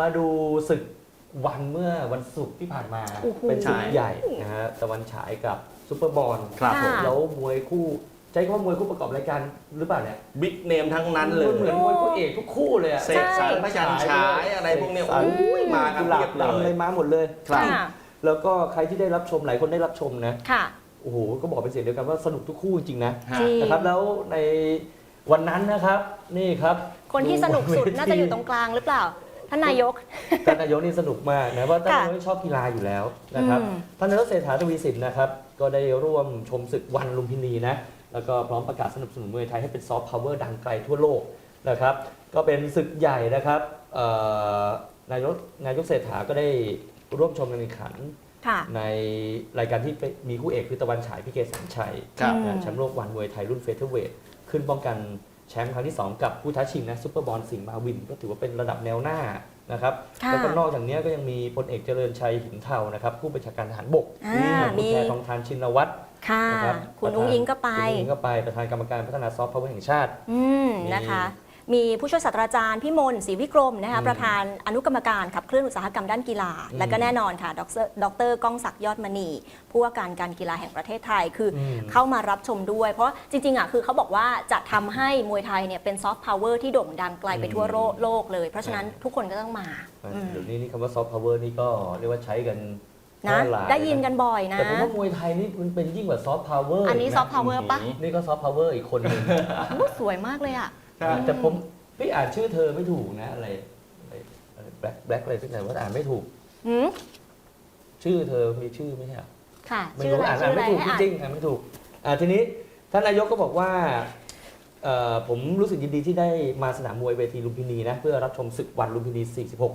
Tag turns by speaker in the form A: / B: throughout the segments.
A: มาดูศึกวันเมื่อวันศุกร์ที่ผ่านมา
B: โอ้โห
A: เป็นศึก
C: ใช่
A: ใหญ่นะฮะตะวันฉายกับซุปเปอร์บอล
C: ครับผม
B: ค่ะ
A: แล้วมวยคู่ใช้คำว่ามวยคู่ประกอบรายการหรือเปล่าเนี่ย
C: บิ๊กเนมทั้งนั้นเลย
A: เหมือนมวยคู่เอกทุกคู่เลยอะ
C: เสกสรรพยัญชายอะไรพวกเนี้ย
A: สกสรร
C: โอ้ยมากัน
A: กุหลา
C: เพีย
A: บบดำ
C: เล
A: เลย ยมาหมดเลย
C: ครับ
B: ค่ะ
A: แล้วก็ใครที่ได้รับชมหลายคนได้รับชมนะ
B: ค่ะ
A: โอ้โห ก็บอกเป็นเสียงเดียวกันว่าสนุกทุกคู่จริงๆนะ
C: ฮะ
B: จริง
A: นะครับ แล้วในวันนั้นนะครับ นี่ครับ
B: คนที่สนุกสุด
A: เวที
B: น่าจะอยู่ตรงกลางหรือเปล่า ท่านนายก
A: ท่านนายกนี่สนุกมากนะว่าท่าน
B: ค่ะ
A: นายกชอบกีฬาอยู่แล้วนะครับ
B: อืม
A: ท่านนายกเศรษฐาทวีสินนะครับ ก็ได้ร่วมชมศึกวันลุมพินีนะ แล้วก็พร้อมประกาศสนับสนุนมวยไทยให้เป็นซอฟต์พาวเวอร์ดังไกลทั่วโลกนะครับ ก็เป็นศึกใหญ่นะครับเอ่อนายกนายกเศรษฐาก็ได้ร่วมชมการแข่งขัน
B: ค่ะ
A: ในรายการที่มีคู่เอกคือตะวันฉายพิเกษสัญชัย
C: ครับ
B: อืม
A: นะแชมป์โลกวันมวยไทยรุ่นเฟเธอร์เวทขึ้นป้องกัน แชมป์ครั้งที่ 2 กับผู้ท้าชิงนะซุปเปอร์บอลสิงห์มาวิน ก็ถือว่าเป็นระดับแนวหน้านะครับ
B: ค่ะ
A: แล้วก็นอกจากนี้ก็ยังมีพลเอกเจริญชัยหินเทานะครับผู้บัญชาการทหารบก
B: อ่า
A: คุณ
B: มี
A: แพทองทานชินวัตร
B: ค่ะ
A: นะครับ
B: คุณ
A: ประธาน
B: อุ้งอิงก็ไป
A: คุณอุ้งอิงก็ไปประธานกรรมการพัฒนาซอฟต์พาวเวอร์แห่งชาติ
B: อืม
A: มี
B: นะคะ มี ผู้ช่วยศาสตราจารย์พี่มนต์ศรีวิกรมนะคะ
A: อืม
B: ประธานอนุกรรมการขับเคลื่อนอุตสาหกรรมด้านกีฬา
A: อืม
B: และก็แน่นอนค่ะดรดรก้องศักดิ์ยอดมณี ผู้ว่าการการกีฬาแห่งประเทศไทยคืออ
A: ม
B: เข้ามารับชมด้วย เพราะจริงๆอะคือเขาบอกว่าจะทำให้มวยไทยเนี่ยเป็นซอฟต์พาวเวอร์ที่โด่งดังไกลไปทั่วโลกโลกเลย เพราะฉะนั้นทุกคนก็ต้องมาอืม
A: เดี๋ยวนี้นี่คำว่าซอฟต์พาวเวอร์นี่ก็เรียกว่าใช้กัน
B: นะ
A: แพร่หลา
B: ได้ยินกันบ่อยนะ
A: แต่ผมว่ามวยไทยนี่มันเป็นยิ่งกว่าซอฟต์พาวเวอร์
B: อันนี้ซอฟต์พาวเวอร์ปะ
A: นี่ก็ซอฟต์พาวเวอร์อีกคนหนึ่ง
B: อู้สวยมากเลยอะ
C: ครับ
A: แต่ผมพี่อ่านชื่อเธอไม่ถูกนะอะไรแบล็คแบล็คอะไรสักอย่างว่าอ่านไม่ถูก
B: หืม
A: ชื่อเธอมีชื่อไหมฮะ
B: ค่ะ
A: ไม่
B: ชื่อ
A: รู้
B: อะไร
A: อ่าน
B: ชื่
A: อ่า
B: อนอะไร
A: ไม่ถูก
B: ให้
A: จ
B: อ่าน
A: ริงๆอ่านไม่ถูกอ่าทีนี้ท่านนายกก็บอกว่าเอ่อผมรู้สึกยินดีที่ได้มาสนามมวยเวทีลุมพินีนะเพื่อรับชมศึกวันลุมพินี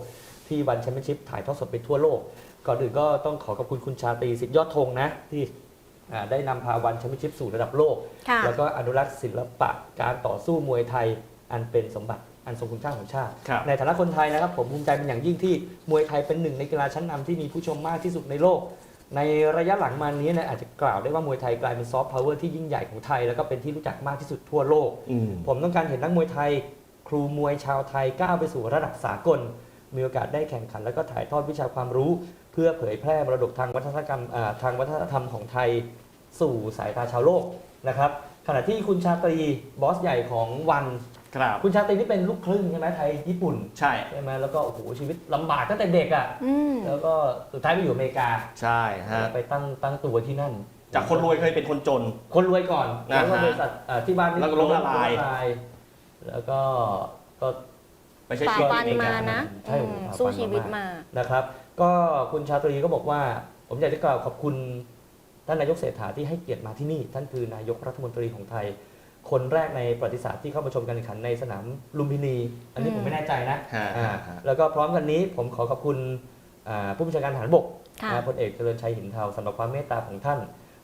A: 46 ที่วันแชมเปี้ยนชิพถ่ายทอดสดไปทั่วโลก ก่อนอื่นก็ต้องขอขอบคุณคุณชาตรีสิทธิยอดธงนะ ที่อ่า ได้นำพาวันแชมเปี้ยนชิพสู่ระดับโลก
B: ค่ะ
A: แล้วก็อนุรักษ์ศิลปะการต่อสู้มวยไทยอันเป็นสมบัติอันทรงคุณค่าของชาติ
C: ครับ
A: ในฐานะคนไทยนะครับ ผมภูมิใจเป็นอย่างยิ่งที่มวยไทยเป็นหนึ่งในกีฬาชั้นนำที่มีผู้ชมมากที่สุดในโลก ในระยะหลังมานี้เนะอาจจะกล่าวได้ว่ามวยไทยกลายเป็นซอฟต์พาวเวอร์ที่ยิ่งใหญ่ของไทย แล้วก็เป็นที่รู้จักมากที่สุดทั่วโลก
C: อืม
A: ผมต้องการเห็นนักมวยไทย ครูมวยชาวไทยก้าวไปสู่ระดับสากล มีโอกาสได้แข่งขัน แล้วก็ถ่ายทอดวิชาความรู้ เพื่อเผยแพร่มรดกทางวัฒนธรรมอ่าทางวัฒนธรรมของไทยสู่สายตาชาวโลกนะครับขณะที่คุณชาตรีบอสใหญ่ของวัน
C: ครับ
A: คุณชาตรีนี่เป็นลูกครึ่งใช่ไหมไทยญี่ปุ่น
C: ใช่
A: ใช่ไหมแล้วก็โอ้โหชีวิตลำบากตั้งแต่เด็กอะ
B: อืม
A: แล้วก็สุดท้ายไปอยู่อเมริกา
C: ใช่ฮะ
A: ไปตั้งตั้งตัวที่นั่น
C: จากคนรวยเคยเป็นคนจน
A: คนรวยก่อน
C: นะฮะ
A: แล้วก็บริษัทอ่าที่บ้านนี่
C: แล้วก็ล้มละลาย
A: มละลแล้วก็ก็
C: ไปใช้
B: ฝ่า
C: ชีวิต
B: ฟัน
C: ในอเมริ
B: มากนะ
A: ใช่
B: อืม
A: ฝ่าฟัน
B: สู้ชีวิต
A: มาม
B: มา
A: นะครับ ก็คุณชาตรีก็บอกว่า ผมอยากจะกล่าวขอบคุณท่านนายกเศรษฐาที่ให้เกียรติมาที่นี่ ท่านคือนายกรัฐมนตรีของไทย คนแรกในประวัติศาสตร์ที่เข้ามาชมการแข่งขันในสนามลุมพินี อันนี้
B: อืม
A: ผมไม่แน่ใจนะ
C: ฮะ
A: อ่า
C: ฮะฮะ
A: แล้วก็พร้อมกันนี้ผมขอขอบคุณอ่าผู้บัญชาการทหารบก
B: ค่ะ
A: นะพลเอกเจริญชัยหินเทาสำหรับความเมตตาของท่าน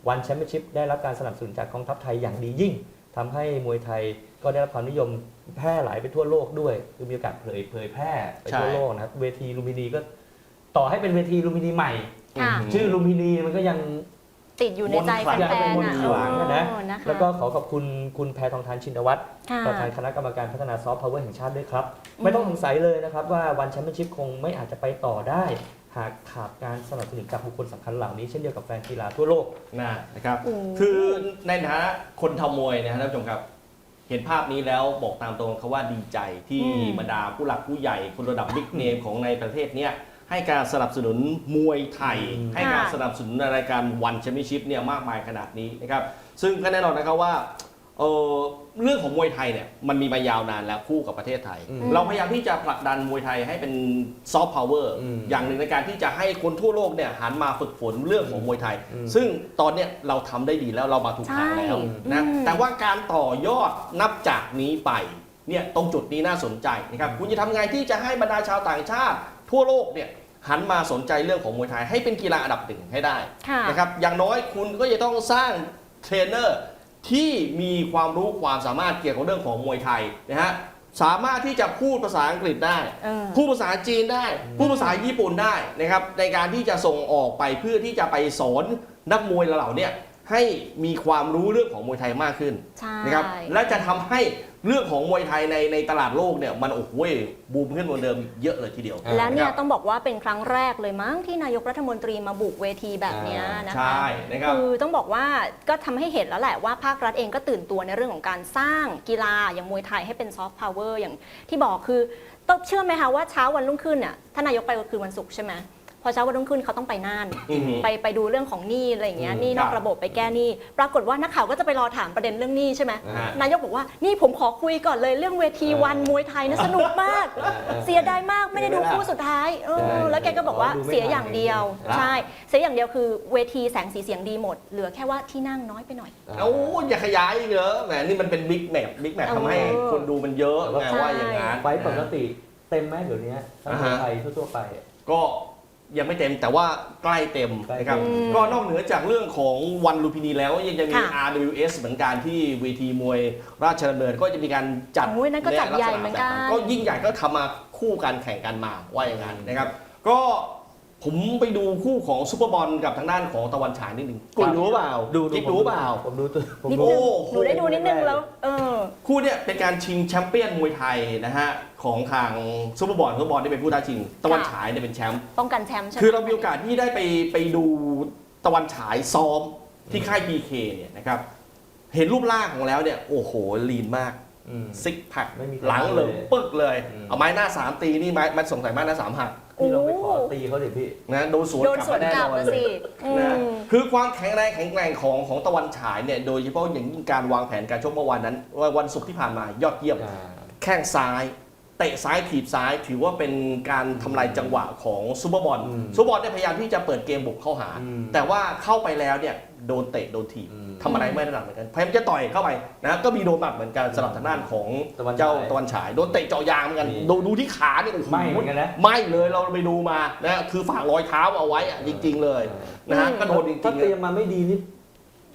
A: วันแชมเปี้ยนชิพได้รับการสนับสนุนจากกองทัพไทยอย่างดียิ่งทำให้มวยไทยก็ได้รับความนิยมแพร่หลายไปทั่วโลกด้วย คือมีโอกาสเผยเผยแพร่ไปทั่ว
C: ใช่
A: โลกนะครับเวทีลุมพินีก็ ต่อให้เป็นเวทีลุมพินีใหม่
B: ค่ะ
C: ม
A: ชื่อลุมพินีมันก็ยัง
B: ติดอยู่ในใจ
C: มนต์ขลัง
B: แฟนๆ
A: มน
B: อะ
A: ต์ขลังอะนะ
B: โอ้นะคะ
A: แล้วก็ขอขอบคุณคุณแพทองทานชินวัตร
B: ค่ะ
A: ประธานคณะกรรมการพัฒนาซอฟต์พาวเวอร์แห่งชาติด้วยครับ ไม่ต้องสงสัยเลยนะครับว่าวันแชมเปี้ยนชิพคงไม่อาจจะไปต่อได้ หากขาดการสนับสนุนจากบุคคลสำคัญเหล่านี้เช่นเดียวกับแฟนกีฬาทั่วโลก
C: นะนะครับ
B: โอ้
C: คือในฐานะคนทำมวยนะฮะท่านผู้ชมครับ เห็นภาพนี้แล้วบอกตามตรงเขาว่าดีใจที่
B: อืม
C: บรรดาผู้หลักผู้ใหญ่คนระดับบิ๊กเนมของในประเทศเนี้ย ให้การสนับสนุนมวยไทย
A: อืม
C: ให้การสนับสนุนในรายการวันแชมเปี้ยนชิพเนี่ยมากมายขนาดนี้นะครับซึ่งก็แน่นอนนะครับว่าเอ่อเรื่องของมวยไทยเนี่ยมันมีมายาวนานแล้วคู่กับประเทศไทย
A: อืม
C: เราพยายามที่จะผลักดันมวยไทยให้เป็นซอฟต์พาวเวอร์
A: อืม
C: อย่างหนึ่งในการที่จะให้คนทั่วโลกเนี่ยหันมาฝึกฝนเรื่องของมวยไทย
A: อืม
C: ซึ่งตอนเนี้ยเราทำได้ดีแล้วเรามาถูกทางแล้ว
B: ใช่
C: นะ
B: อืม
C: แต่ว่าการต่อยอดนับจากนี้ไปเนี่ยตรงจุดนี้น่าสนใจนะครับคุณจะทำไงที่จะให้บรรดาชาวต่างชาติ ทั่วโลกเนี่ยหันมาสนใจเรื่องของมวยไทยให้เป็นกีฬาอันดับหนึ่งให้ได้
B: ค่ะ
C: นะครับอย่างน้อยคุณก็จะต้องสร้างเทรนเนอร์ที่มีความรู้ความสามารถเกี่ยวกับเรื่องของมวยไทยนะฮะสามารถที่จะพูดภาษาอังกฤษได้
B: เออ
C: พูดภาษาจีนได้ พูดภาษาญี่ปุ่นได้นะครับในการที่จะส่งออกไปเพื่อที่จะไปสอนนักมวยเหล่าเนี้ ให้มีความรู้เรื่องของมวยไทยมากขึ้น
B: ใช่
C: นะครับและจะทำให้เรื่องของมวยไทยในในตลาดโลกเนี่ยมันโอ้โหบูมขึ้นกว่าเดิมเยอะเลยทีเดียว
A: อ่า
B: แล้วเนี่ยะ
C: ครับ
B: ต้องบอกว่าเป็นครั้งแรกเลยมั้งที่นายกรัฐมนตรีมาบุกเวทีแบบเนี้ยนะคะ
C: ใช่นะครับ
B: คือต้องบอกว่าก็ทำให้เห็นแล้วแหละว่าภาครัฐเองก็ตื่นตัวในเรื่องของการสร้างกีฬาอย่างมวยไทยให้เป็นซอฟต์พาวเวอร์อย่างที่บอกคือต้องเชื่อไหมคะว่าเช้าวันรุ่งขึ้นน่ะท่านนายกไปก็คือวันศุกร์ใช่ไหมพ อเช้าวันรุ่งขึ้นเขาต้องไปน่าน
C: อือหือ
B: ไปไปดูเรื่องของหนี้อะไรอย่างเงี้ย
A: อืม
B: หนี้นอก
C: ครับ
B: ระบบไปแก้หนี้ ปรากฏว่านักข่าวก็จะไปรอถามประเด็นเรื่องหนี้ใช่ไหม
A: อ่า
B: นายกบอกว่านี่ผมขอคุยก่อนเลยเรื่องเวที
A: เออ
B: วันมวยไทยนะสนุกมาก
A: เออเออ
B: เสียดายมากไม่ได้ดูคู่สุดท้ายเออ
A: ใช่
B: แล้วแกก็บอกว่า
A: อ๋อดูไม่
B: เสียอย่างเดียว
A: ทัน
B: ใช่ เสียอย่างเดียวคือเวทีแสงสีเสียงดีหมด เหลือแค่ว่าที่นั่งน้อยไปหน่อย
C: เอ้าอย่าขยายอีกเหรอแหมนี่มันเป็นบิ๊กแมทบิ๊กแมท
B: เออ
C: ทำให้คนดูมันเยอะ
A: แต่ว่า
C: ไงว่าอย่างนั้น
A: ไฟล์ปกติเต็มไหมเดี๋ยวนี้ทั้ง
C: อ่า
A: คน
C: ฮะ
A: ไทยทั่วๆไปอะ
C: ก็ ยังไม่เต็มแต่ว่าใกล้เต็ม
A: ใกล้
C: นะครับ
A: เต็ม
C: ก็นอกเหนือจากเรื่องของวันลุมพินีแล้วยังจะมี
B: ค่ะ
C: RWS เหมือนกันที่เวทีมวยราชดำเนินก็จะมีการจัด
B: โอ้ยนั่นก็จัดใหญ่เหมือนกัน
C: ก็ยิ่งใหญ่ก็ทำมาคู่กันแข่งกันมาว่าอย่างนั้นนะครับ ก็ ผมไปดูคู่ของซูเปอร์บอลกับทางด้านของตะวันฉายนิดหนึ่งกุยรู้เปล่า
A: ดู
C: กิ๊ก
A: ผม
C: รู้เปล่า
A: ผมดูตัวผม
B: นิด
A: ดู
B: นึง
C: โอ้โห
B: หนูได้ดูนิดนึงแล้ว เออ
C: คู่เนี่ยเป็นการชิงแชมเปี้ยนมวยไทยนะฮะของทางซูเปอร์บอลซูเปอร์บอลที่เป็นผู้ท้าชิง ตะวันฉายเนี่ยเป็นแชมป์
B: ป้องกันแชมป์ใช่ไหม
C: คือเรามีโอกาสที่ได้ไปไปดูตะวันฉายซ้อมที่ค่าย BK เนี่ยนะครับ เห็นรูปร่างของแล้วเนี่ย โอ้โห ลีนมาก
A: อืม
C: ซิกแพค
A: ไม่มี
C: หลังเลย
A: เลย
C: ปึกเลย
A: อืม
C: เอาไม้หน้าสามตีนี่ไม้มันสงสัยไม้หน้าสามหัก
A: พี่ลองไปข อตีเขาดิพี่
C: นะโดนสวน
B: โดน
C: กลับ
B: สวน
C: มาแน่
B: กลับ
C: นอน
B: มา
C: เล
B: สิ
C: ย
B: อื
C: นะ
B: ม
C: คือความแข็งแรงแข็งแกร่งของของตะวันฉายเนี่ยโดยเฉพาะอย่างยิ่งการวางแผนการชกเมื่อวานนั้นว่าวันศุกร์ที่ผ่านมายอดเยี่ยมแข้งซ้ายเตะซ้ายถีบซ้ายถือว่าเป็นการทำลายจังหวะของซูเปอร์บอล
A: อืม
C: ซูเปอร์บอลเนี่ยพยายามที่จะเปิดเกมบุกเข้าหา
A: อืม
C: แต่ว่าเข้าไปแล้วเนี่ย โดนเตะโดนถีบ
A: อืม
C: ทำอะไรไม่ถนัดเหมือนกันพยายามจะต่อยเข้าไปนะก็มีโดนหมัดเหมือนกันสำหรับทางด้านของ
A: ตะวันฉาย
C: เจ้าตะวันฉายโดนเตะเจาะยางเหมือนกัน
A: นี่
C: ดูดูที่ขาเนี่ยโอ้โห
A: ไหม้เหมือนกันนะ
C: ไหม่เลยเราไปดูมานะคือฝากรอยเท้าเอาไว้อะจริง ๆ เลยนะฮะ
B: อืม
C: ก็โดนจริ
A: ถ้าง
C: ๆ
A: เตรี
C: เลย
A: มมาไม่ดีนี่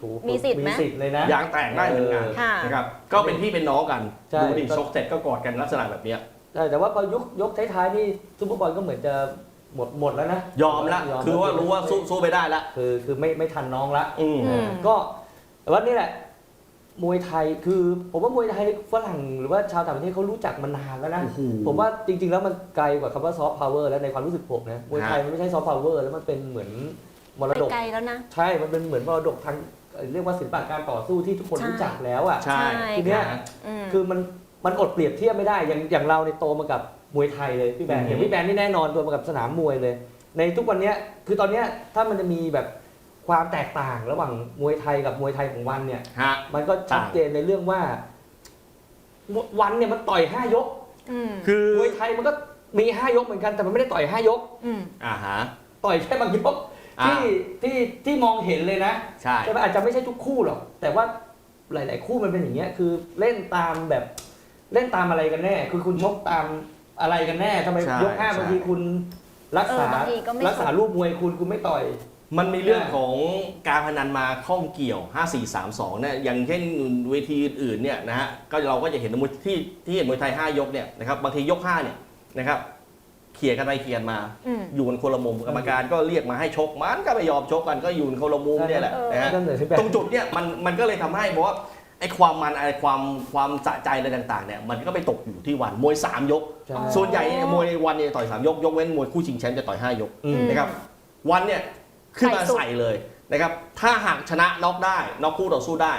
A: ถูก
B: มีสิทธิ์ไหม
A: มีสิทธิ์เลยนะ
C: ยางแตกได้เหมือนกัน
B: ค่ะ
C: นะครับก็เป็นพี่เป็นน้องกัน
A: ใช่
C: ดูดิชกเสร็จก็กอดกันลักษณะแบบเนี้ย
A: ใช่แต่ว่าพอยกยกท้ายๆนี่ซูเปอร์บอลก็เหมือนจะ หมดหมดแล้วนะ
C: ยอมละ คือว่ารู้ว่าสู้สู้ไม่ได้ละ
A: คือคือไม่ไม่ทันน้องละ
C: อืม
B: อืม
A: ก็แต่ว่านี่แหละ มวยไทยคือผมว่ามวยไทยฝรั่งหรือว่าชาวต่างประเทศเขารู้จักมานานแล้วนะ
C: โอ้โห
A: ผมว่าจริง ๆ แล้วมันไกลกว่าคำว่าซอฟต์พาวเวอร์แล้วในความรู้สึกผมนะมวยไทยมันไม่ใช่ซอฟต์พาวเวอร์แล้วมันเป็นเหมือนมร
B: ไป
A: ดก
B: ไกลแล้วนะ
A: ใช่ มันเป็นเหมือนมรดกทางเอ่อเรียกว่าศิลปะการต่อสู้ที่ทุกคน
B: ใช่
A: รู้จักแล้วอะ
C: ใช่
A: ทีเนี้ย
C: นะ
B: อืม
A: คือมัน มันอดเปรียบเทียบไม่ได้ อย่างอย่างเราเนี่ยโตมากับมวยไทยเลยพี่แบน
C: อืม
A: อย่างพี่แบนนี่แน่นอนโตมากับสนามมวยเลย ในทุกวันเนี้ยคือตอนเนี้ยถ้ามันจะมีแบบความแตกต่างระหว่างมวยไทยกับมวยไทยของวันเนี่ย
C: ฮะ
A: มันก็ชัดเจนในเรื่องว่า วันเนี่ยมันต่อยห้ายก
B: อืม
C: คือ
A: มวยไทยมันก็มีห้ายกเหมือนกันแต่มันไม่ได้ต่อยห้ายก
B: อืม
C: อ่าฮะ
A: ต่อยแค่บางยก
C: อ่า
A: ที่ที่ที่มองเห็นเลยนะ
C: ใช่
A: ใช่ไหมอาจจะไม่ใช่ทุกคู่หรอกแต่ว่าหลาย ๆ คู่มันเป็นอย่างเงี้ยคือเล่นตามแบบ เล่นตามอะไรกันแน่ คือคุณชกตามอะไรกันแน่ทำไม
C: ใช่
A: ยกห้า
C: ใช่
A: บางทีคุณรักษา
B: เออบางทีก็ไม่
A: รักษารูปมวยคุณคุณไม่ต่อย
C: มันมีเรื่องของการพนันมาข้องเกี่ยว 5432เนี่ยอย่างเช่นเวทีอื่นๆเนี่ยนะฮะก็เราก็จะเห็นมวยที่ที่เห็นมวยไทย 5 ยกเนี่ยนะครับบางทียก 5 เนี่ยนะครับเขี่ยกันไปเขี่ยกันมา
B: อืม
C: อยู่กันคนละมุมกรรมการก็เรียกมาให้ชกมันก็ไม่ยอมชกกันก็อยู่กันคนละมุมเนี่ยแหละ
B: เออ
C: นะฮะ
A: นั่นเลยที่แบบ
C: ตรงจุดเนี่ยมันมันก็เลยทำให้บอกว่า ไอ้ความมันไอ้ความความสะใจอะไรต่างๆเนี่ยมันก็ไปตกอยู่ที่วันมวย 3 ยก
A: ใช่
B: อ๋อ
C: ส่วนใหญ่เนี่ยมวยในวันเนี่ยต่อย 3 ยก ยกเว้นมวยคู่ชิงแชมป์จะต่อย 5 ยก
A: อืม
C: นะครับวันเนี่ยขึ้นมา
B: ใส่สุด
C: ใส่เลยนะครับถ้าหากชนะน็อกได้น็อกคู่ต่อสู้ได้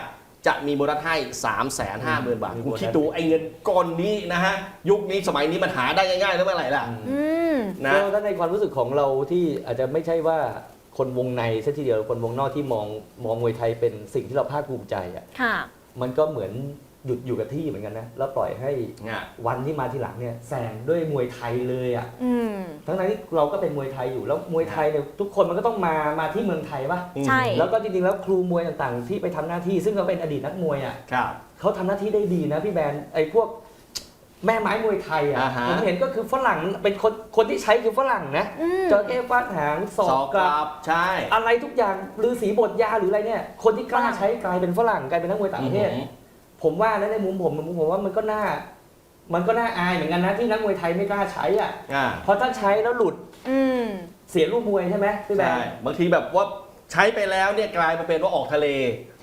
C: จะมีโบนัสให้ 3 5 0 0 0 0 บาท
A: มี
C: คุณ
A: โบนัส
C: คิดดูไอ้เงินก้อนนี้นะฮะยุคนี้สมัยนี้มันหาได้ง่ายๆแล้วเมื่อไหร่ล่ะ
B: อืม
C: นะ
A: ก็ถ้าในความรู้สึกของเราที่อาจจะไม่ใช่ว่าคนวงในซะทีเดียวคนวงนอกที่มองมองมวยไทยเป็นสิ่งที่เราภาคภูมิใจอะ
B: ค่ะ
A: มันก็เหมือนหยุดอยู่กับที่เหมือนกันนะ แล้วปล่อยให้
C: อะ
A: วันที่มาทีหลังเนี่ยแซงด้วยมวยไทยเลยอะ
B: อืม
A: ทั้งนั้นที่เราก็เป็นมวยไทยอยู่แล้วมวยไทยเนี่ยทุกคนมันก็ต้องมามาที่เมืองไทยป่ะ
B: ใช่
A: แล้วก็จริงๆแล้วครูมวยต่างๆ ที่ไปทำหน้าที่ ซึ่งเขาเป็นอดีตนักมวยอะ
C: ครับ
A: เขาทำหน้าที่ได้ดีนะพี่แบนไอ้พวก แม่ไม้มวยไทยอะ
C: อ่าฮะ
A: ผมเห็นก็คือฝรั่งเป็นคนคนที่ใช้คือฝรั่งนะ
B: อืม
A: จระเข้ฟาดหางศอ
C: สอกก
A: ก
C: ก
A: ลั
C: ลั
A: บบ
C: ใช่
A: อะไรทุกอย่างฤาษีบทยาหรืออะไรเนี่ย คนที่กล้าใช้กลายเป็นฝรั่งกลายเป็นนักมวยต่างประเทศ ผมว่านะในมุมผมมุมผมว่ามันก็น่า มันก็น่าอายเหมือนกันนะที่นักมวยไทยไม่กล้าใช้อะ
C: อ่า
A: เพราะถ้าใช้แล้วหลุด
B: อืม
A: เสียรูปมวยใช่ไหมพี่แบ
C: ใช่
A: น
C: บางทีแบบว่าใช้ไปแล้วเนี่ยกลายมาเป็นว่าออกทะเล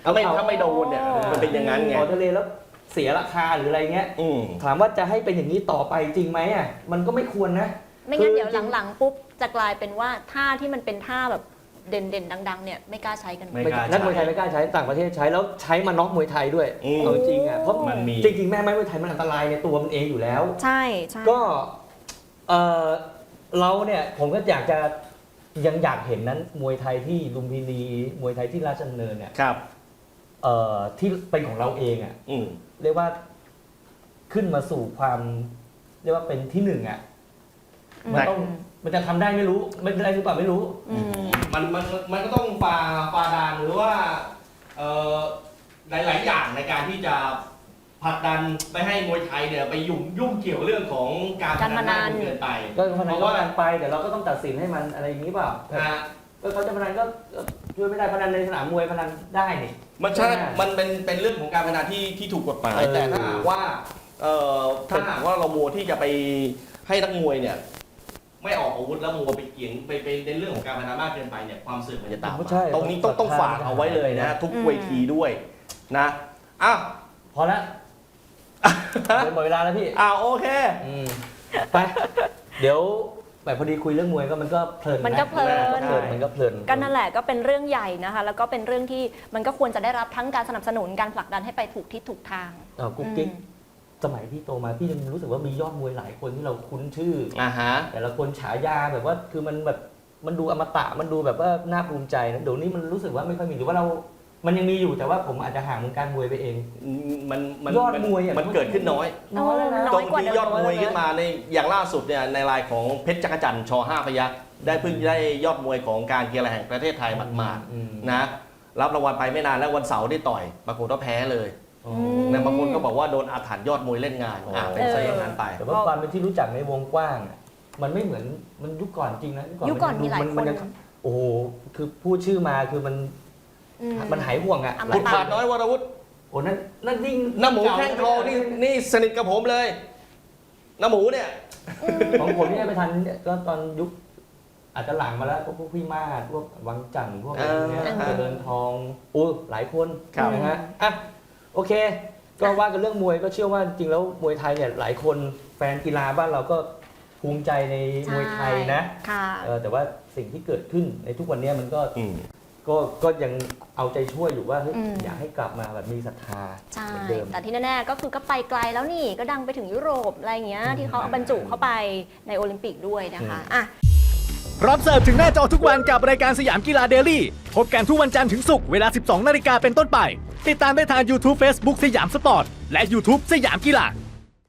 C: ถ้าไม่
A: เอา
C: ถ้าไม่โดนเนี่ยมันเป็นอย่างนั้นไง
A: ออกทะเลแล้ว เสียราคาหรืออะไรเงี้ย
C: อืม
A: ถามว่าจะให้เป็นอย่างนี้ต่อไปจริงไหมอะมันก็ไม่ควรนะ
B: ไม่งั้น
A: คือ
B: เดี๋ยวหลังๆปุ๊บจะกลายเป็นว่าท่าที่มันเป็นท่าแบบเด่นๆ ดัง ๆ เนี่ยไม่กล้าใช้กัน
C: ไม่กล้า
A: นักมวยไทยไม่กล้าใช้ต่างประเทศใช้แล้วใช้มาน็อกมวยไทยด้วย
C: อืม
A: เอาจริงอะเพราะ
C: มันมี
A: จริงๆแม่ไม้มวยไทยมันอันตรายในตัวมันเองอยู่แล้ว
B: ใช่ใช่
A: ก็เออเราเนี่ยผมก็อยากจะยังอยากเห็นนั้นมวยไทยที่ลุมพินีมวยไทยที่ราชดำเนินเนี่ย
C: ครับ
A: เอ่อที่เป็นของเราเองอะ
C: อืม
A: เรียกว่าขึ้นมาสู่ความ เรียกว่าเป็นที่หนึ่งอะมันต้องมันจะทำได้ไม่รู้ไม่ได้หรือเปล่าไม่รู้
B: อืม
C: มันมันมันก็ต้องฝ่าฝ่าด่านหรือว่าเอ่อหลาย ๆ อย่างในการที่จะผลักดันไม่ให้มวยไทยเนี่ยไปยุ่งยุ่งเกี่ยวเรื่องของการ
B: การพนัน
C: มากจเกินไป
A: ก็พนัน
C: เพราะ
A: ก็
C: ว่า
A: พนันไปเดี๋ยวเราก็ต้องตัดสินให้มันอะไรอย่างนี้เปล่า
C: นะฮะ
A: ก็เขาจะพนันก็ก็ช่วยไม่ได้พนันในสนามมวยพนันได้นี่
C: มันใช่
A: ใช่ไหม
C: มันเป็น เป็นเรื่องของการพนันที่ที่ถูกกฎหมาย
A: เออ
C: แต่ถ้าหากว่า เอ่อ ถ้าหากว่าเรามัวที่จะไปให้นักมวยเนี่ย ไม่ออกอาวุธแล้วมัวไปเกี่ยงไปไปในเรื่องของการพนันมากเกินไปเนี่ยความเสื่อมมันจะตามมา
A: ใช่
C: ตรงนี้ต้องต้องฝากเอาไว้เลยนะ ทุก
B: อืม
C: เวทีด้วยนะอ้าว
A: พอละหมดเวลาแล้วพี่
C: อ้าวโอเค
A: อืมไป เดี๋ยว แบบพอดีคุยเรื่องมวยก็มันก็เพลิน
B: มันก็เพลิน
A: มันเพลินมันก็เพลิน
B: ก็นั่นแหละก็เป็นเรื่องใหญ่นะคะ แล้วก็เป็นเรื่องที่มันก็ควรจะได้รับทั้งการสนับสนุนการผลักดันให้ไปถูกทิศถูกทาง
A: เอ่อกุ๊กกิ๊กสมัยพี่โตมาพี่ยังรู้สึกว่ามียอดมวยหลายคนที่เราคุ้นชื่อ
C: อ่าฮะ
A: แต่ละคนฉายาแบบว่าคือมันแบบมันดูอมตะมันดูแบบว่าน่าภูมิใจนะเดี๋ยวนี้มันรู้สึกว่าไม่ค่อยมีหรือว่าเรา มันยังมีอยู่แต่ว่าผมอาจจะห่างวงการมวยไปเอง
C: มันมัน
A: ยอดมวยอะ
C: มันเกิดขึ้นน้อย
A: น้อยแล้วนะ
B: น้อยกว่า
C: ตรงที่ยอดมวยขึ้นมาในอย่างล่าสุดเนี่ยในรายของเพชรจักรจันทร์ชห้าพยักษ์ได้เพิ่งได้ยอดมวยของการกีฬาแห่งประเทศไทยหมาด
A: อืม
C: ๆนะรับรางวัลไปไม่นานแล้ววันเสาร์ได้ต่อยปรากฏว่าแพ้เลย
A: อ๋อ
B: ม
C: นะบางคนก็บอกว่าโดนอาถรรพ์ยอดมวยเล่นงานอะเป็นซะอย่างนั้นไป
A: แต่ว่าความเป็นที่รู้จักในวงกว้างอะมันไม่เหมือนมันยุคก่อนจริงนะ
B: ยุคก่อนมีหลาย
A: ดู
B: คน
A: ยังโอ้โหคือพูดชื่อมาคือมัน
B: อืม
A: มันหายห่วงอะ
B: อมตะ
C: บุตรขาดน้อยวรวุฒิ
A: โอ้นั่นนั่นยิ่ง
C: น้าหมูแข้งทองนี่นี่สนิทกับผมเลยน้าหมูเนี่ย
A: ของผมนี่ไปทันเนี่ยก็ตอนยุคอาจจะหลังมาแล้วพวกพวกพี่มาศพวกวังจันทร์พวกอะไรพวกเนี้ย
B: อ่า
A: เจริญทองโอ้หลายคน
C: ครับ
A: นะฮะอะโอเค ก็ว่ากันเรื่องมวยก็เชื่อว่าจริงแล้วมวยไทยเนี่ยหลายคนแฟนกีฬาบ้านเราก็ภูมิใจในมวยไทยนะ
B: ค่ะ
A: เออแต่ว่าสิ่งที่เกิดขึ้นในทุกวันเนี้ยมันก็
C: อืม
A: ก็ก็ยังเอาใจช่วยอยู่ว่าเฮ้ย
B: อืม
A: อยากให้กลับมาแบบมีศรัทธา
B: ใช่
A: เหมือนเดิม
B: แต่ที่แน่ๆก็คือก็ไปไกลแล้วนี่ก็ดังไปถึงยุโรปอะไรอย่างเงี้ยที่เขาเอาบรรจุเข้าไปในโอลิมปิกด้วยนะคะอะ
D: รับเสิร์ฟถึงหน้าจอทุกวันกับรายการสยามกีฬาเดลี่ พบกันทุกวันจันทร์ถึงศุกร์เวลา 12 นาฬิกาเป็นต้นไป ติดตามได้ทาง YouTube Facebook สยามสปอร์ต และ YouTube สยามกีฬา